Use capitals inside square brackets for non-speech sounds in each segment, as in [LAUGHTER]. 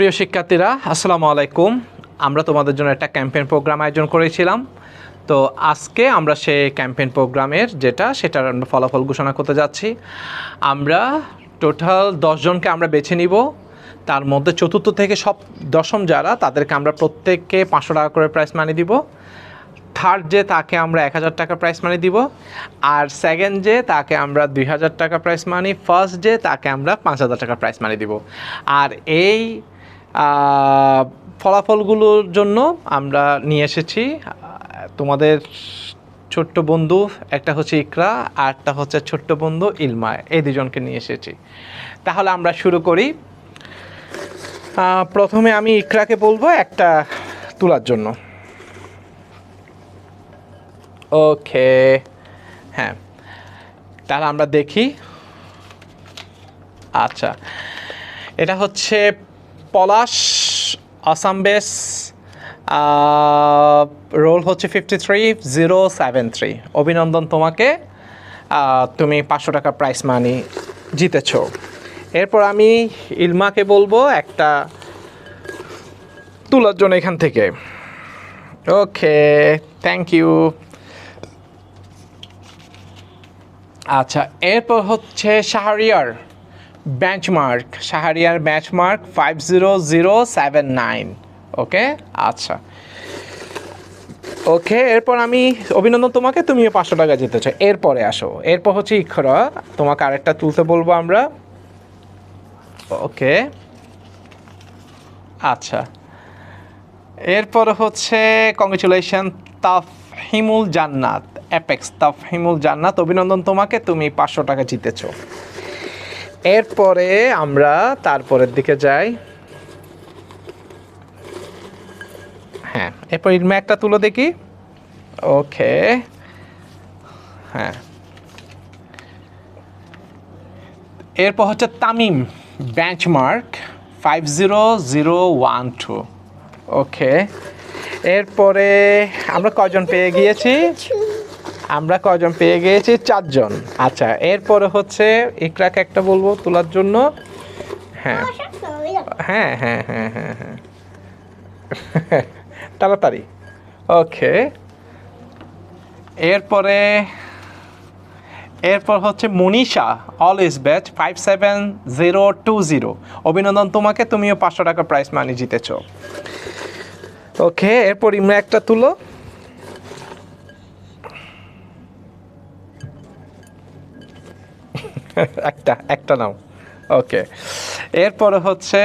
প্রিয় শিক্ষার্থীরা, আসসালামু আলাইকুম। আমরা তোমাদের জন্য একটা ক্যাম্পেইন প্রোগ্রাম আয়োজন করেছিলাম। তো আজকে আমরা সেই ক্যাম্পেইন প্রোগ্রামের যেটা, সেটার আমরা ফলাফল ঘোষণা করতে যাচ্ছি। আমরা টোটাল দশজনকে আমরা বেছে নিব। তার মধ্যে চতুর্থ থেকে সব দশম যারা, তাদেরকে আমরা প্রত্যেককে পাঁচশো টাকা করে প্রাইস মানি দিব। থার্ড যে, তাকে আমরা এক হাজার টাকা প্রাইস মানি দিব। আর সেকেন্ড যে, তাকে আমরা দুই হাজার টাকা প্রাইস মানি ফার্স্ট যে, তাকে আমরা পাঁচ হাজার টাকা প্রাইস মানি দিব। আর এই ফলাফলগুলোর জন্য আমরা নিয়ে এসেছি। তোমাদের ছোট্ট বন্ধু একটা হচ্ছে ইকরা আর একটা হচ্ছে ছোট্ট বন্ধু ইলমা, এই দুজনকে নিয়ে এসেছি। তাহলে আমরা শুরু করি। প্রথমে আমি ইকরাকে বলব একটা তোলার জন্য। ওকে হ্যাঁ। তাহলে আমরা দেখি। আচ্ছা এটা হচ্ছে পলাশ, আসাম বেস রোল হচ্ছে fifty three zero seven three অভিনন্দন তোমাকে। তুমি পাঁচশো টাকা প্রাইস মানি জিতেছ। এরপর আমি ইলমাকে বলব একটা তোলার জন্য এখান থেকে। ওকে থ্যাংক ইউ আচ্ছা এরপর হচ্ছে Shahriar. Benchmark Shahriar benchmark five zero zero seven nine okay আচ্ছা। ওকে এরপর আমি অভিনন্দন তোমাকে, তুমিও পাঁচশো টাকা যেতে জিতেছ এরপরে আসো। এরপর হচ্ছে ইখরা। তোমাকে আরেকটা তুলতে বলব আমরা। ওকে আচ্ছা। এরপর হচ্ছে কংগ্রেচুলেশন তাফহিমুল জান্নাত অ্যাপেক্স তাফহিমুল জান্নাত। অভিনন্দন তোমাকে, তুমি পাঁচশো টাকা জিতেছ। এরপরে আমরা তারপরের দিকে যাই। হ্যাঁ এরপর ইলমা একটা তুলো দেখি। ওকে। হ্যাঁ। এরপর হচ্ছে Tamim benchmark five zero zero one two okay. এরপরে আমরা কজন পেয়ে গিয়েছি? আমরা কজন পেয়ে গিয়েছি? চারজন। আচ্ছা এরপরে হচ্ছে ইকরাকে একটা বলব তোলার জন্য। হ্যাঁ। হ্যাঁ হ্যাঁ হ্যাঁ হ্যাঁ হ্যাঁ। [LAUGHS] তাড়াতাড়ি। ওকে। এরপরে, এরপর হচ্ছে Manisha all is batch five seven zero two zero অভিনন্দন তোমাকে, তুমিও পাঁচশো টাকা প্রাইস মানি জিতেছ। ওকে, এরপর ইমরা একটা তুলো। [LAUGHS] একটা একটা নাও। ওকে এরপরে হচ্ছে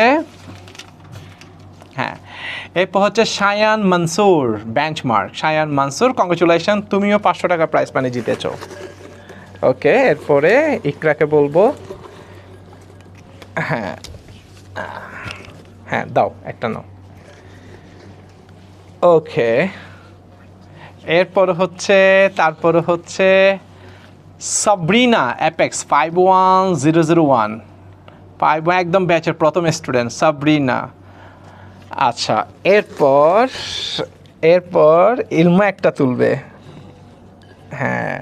হ্যাঁ এরপর হচ্ছে সায়ান মনসুর বেঞ্চমার্ক সায়ান মনসুর কংগ্রেচুলেশন তুমিও পাঁচশো টাকা প্রাইস মানি জিতেছ। ওকে এরপরে ইকরাকে বলব হ্যাঁ হ্যাঁ দাও, একটা নাও। ওকে এরপর হচ্ছে, তারপর হচ্ছে Sabrina apex five one zero zero one five একদম ব্যাচের প্রথম স্টুডেন্ট সাবরিনা আচ্ছা এরপর এরপর ইলমা একটা তুলবে। হ্যাঁ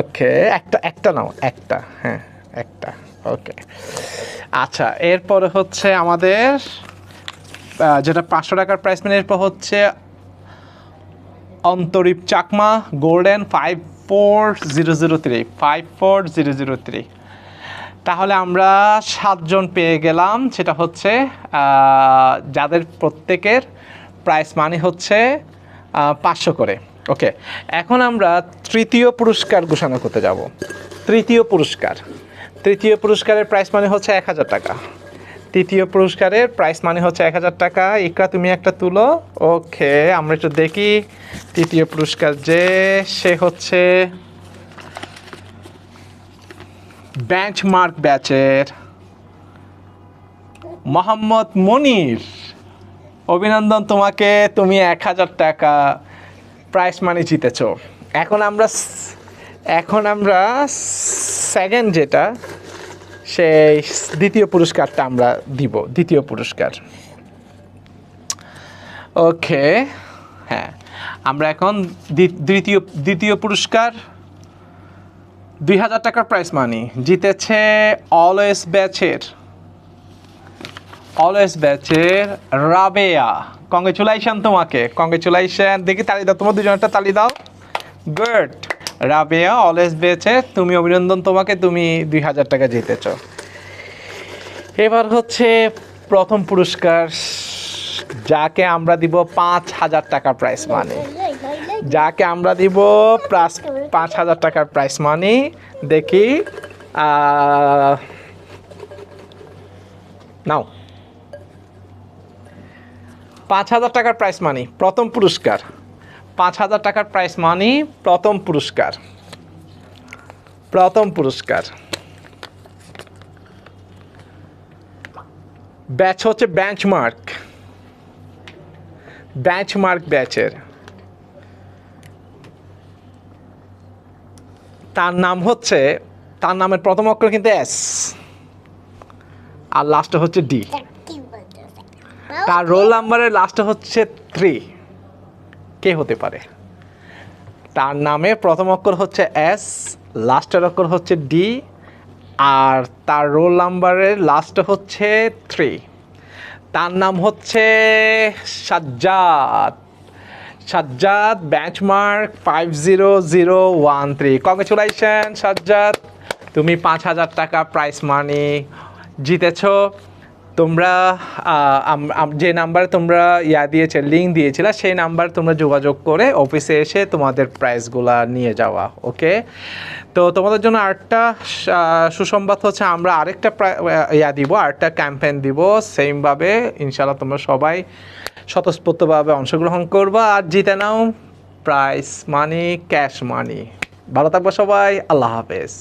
ওকে, একটা একটা নাও, একটা হ্যাঁ একটা, ওকে। আচ্ছা এরপরে হচ্ছে আমাদের যেটা পাঁচশো টাকার প্রাইস মানে এরপর হচ্ছে Antarip Chakma golden five four zero zero three five four zero zero three তাহলে আমরা সাতজন পেয়ে গেলাম, সেটা হচ্ছে যাদের প্রত্যেকের প্রাইস মানি হচ্ছে পাঁচশো করে। ওকে এখন আমরা তৃতীয় পুরস্কার ঘোষণা করতে যাব। তৃতীয় পুরস্কার। তৃতীয় পুরস্কারের প্রাইস মানে হচ্ছে এক হাজার টাকা। তৃতীয় পুরস্কারের প্রাইস মানে হচ্ছে এক হাজার টাকা। ইকরা, তুমি একটা তুলো। ওকে, আমরা একটু দেখি তৃতীয় পুরস্কার যে, সে হচ্ছে বেঞ্চমার্ক ব্যাচের মোহাম্মদ মনির। অভিনন্দন তোমাকে, তুমি এক হাজার টাকা প্রাইস মানি জিতেছ। এখন আমরা এখন আমরা সেকেন্ড যেটা সেই দ্বিতীয় পুরস্কারটা আমরা দিব, দ্বিতীয় পুরস্কার। ওকে হ্যাঁ আমরা এখন দ্বি- দ্বিতীয় দ্বিতীয় পুরস্কার। দুই হাজার টাকার প্রাইস মানি জিতেছে অলওয়েজ ব্যাচের অলওয়েজ ব্যাচের রাবেয়া। কংগ্রেচুলেশন তোমাকে কংগ্রেচুলেশন দেখি তালি দাও তোমার দুজনটা তালি দাও। গুড। রাবেয়া অলওয়েজ ব্যাচের তুমি অভিনন্দন তোমাকে, তুমি দুই হাজার টাকা জিতেছ। এবার হচ্ছে প্রথম পুরস্কার, যাকে আমরা দিব পাঁচ হাজার টাকা প্রাইস মানি যাকে আমরা দিব প্লাস পাঁচ হাজার টাকার প্রাইস মানি দেখি নাও। পাঁচ হাজার টাকার প্রাইস মানি প্রথম পুরস্কার। পাঁচ হাজার টাকার প্রাইস মানি প্রথম পুরস্কার। প্রথম পুরস্কার। ব্যাচ হচ্ছে বেঞ্চমার্ক বেঞ্চমার্ক ব্যাচের তার নাম হচ্ছে তার নামের প্রথম অক্ষর কিন্তু এস আর লাস্টে হচ্ছে ডি তার রোল নাম্বারের লাস্টে হচ্ছে থ্রি কে হতে পারে? তার নামে প্রথম অক্ষর হচ্ছে এস লাস্টের অক্ষর হচ্ছে ডি আর তার রোল নাম্বারের লাস্ট হচ্ছে থ্রি তার নাম হচ্ছে Sajjad. Sajjad benchmark five zero zero one three congratulation Sajjad. তুমি পাঁচ হাজার টাকা প্রাইস মানি জিতেছো। তোমরা যে নাম্বারে তোমরা ইয়া দিয়েছে লিঙ্ক দিয়েছিলে, সেই নাম্বার তোমরা যোগাযোগ করে অফিসে এসে তোমাদের প্রাইসগুলা নিয়ে যাওয়া ওকে তো তোমাদের জন্য আরেকটা সুসংবাদ হচ্ছে আমরা আরেকটা ইয়া দিব, আরেকটা ক্যাম্পেন দিব সেমভাবে ইনশাল্লাহ তোমরা সবাই স্বতঃস্ফূর্তভাবে অংশগ্রহণ করবা আর জিতে নাও প্রাইস মানি ক্যাশ মানি ভালো থাকব সবাই, আল্লাহ হাফেজ।